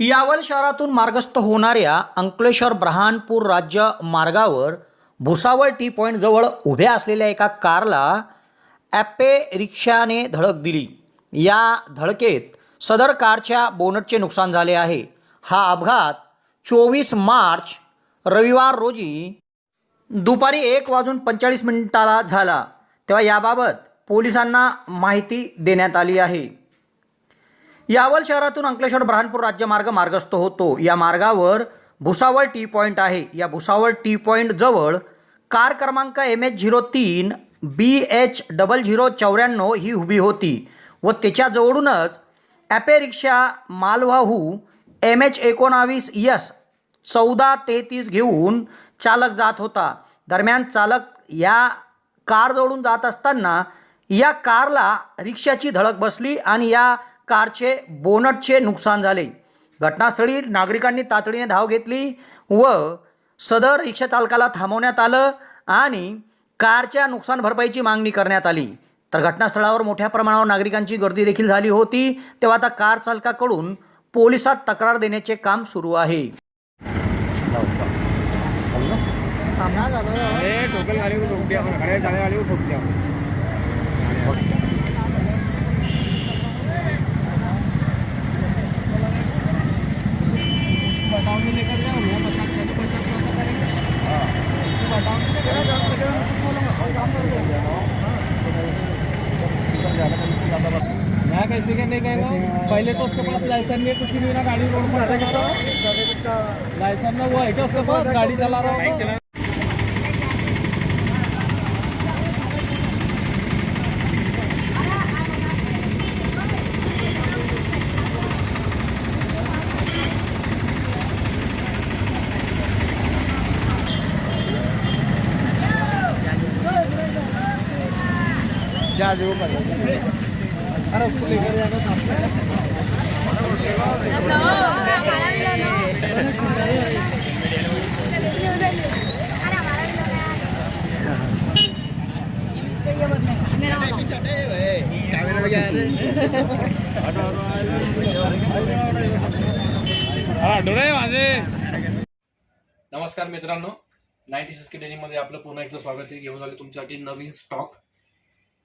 यावल शहरातून मार्गस्थ होणाऱ्या अंकलेश्वर ब्रहानपूर राज्य मार्गावर भुसावळ टी पॉईंटजवळ उभ्या असलेल्या एका कारला ॲपे रिक्षाने धडक दिली. या धडकेत सदर कारच्या बोनटचे नुकसान झाले आहे. हा अपघात चोवीस मार्च रविवार रोजी दुपारी एक वाजून पंचेचाळीस मिनिटाला झाला. तेव्हा याबाबत पोलिसांना माहिती देण्यात आली आहे. यावल शहरातून अंकलेश्वर ब्रहानपूर राज्यमार्ग मार्गस्थ होतो. या मार्गावर भुसावळ टी पॉईंट आहे. या भुसावळ टी पॉईंट जवळ कार क्रमांक एम एच झिरो तीन बी एच डबल झिरो चौऱ्याण्णव ही उभी होती व त्याच्याजवळूनच ॲपे रिक्षा मालवाहू एम एच एकोणावीस यस चौदा तेहतीस घेऊन चालक जात होता. दरम्यान चालक या कारजवळून जात असताना या कारला रिक्षाची धडक बसली आणि या कारचे बोनटचे नुकसान झाले. घटनास्थळी नागरिकांनी तातडीने धाव घेतली व सदर रिक्षा चालकाला थांबवण्यात आलं आणि कारच्या नुकसान भरपाईची मागणी करण्यात आली. तर घटनास्थळावर मोठ्या प्रमाणावर नागरिकांची गर्दी देखील झाली होती. तेव्हा आता कार चालकाकडून पोलिसात तक्रार देण्याचे काम सुरू आहे. गाड़ी मैं कैसे के नहीं कहेगा पहले तो उसके पास लाइसेंस नहीं है कुछ नहीं ना गाड़ी रोड पर लाइसेंस ना वो है क्या उसके पास गाड़ी चला रहा. होगा जा जो कर अरे उसको लेकर जाना सामने नमस्कार मित्रांनो. नाईन्टी सिक्स डेनीमध्ये आपलं पुन्हा एकदा स्वागत आहे. घेऊन आले तुमच्यासाठी नवीन स्टॉक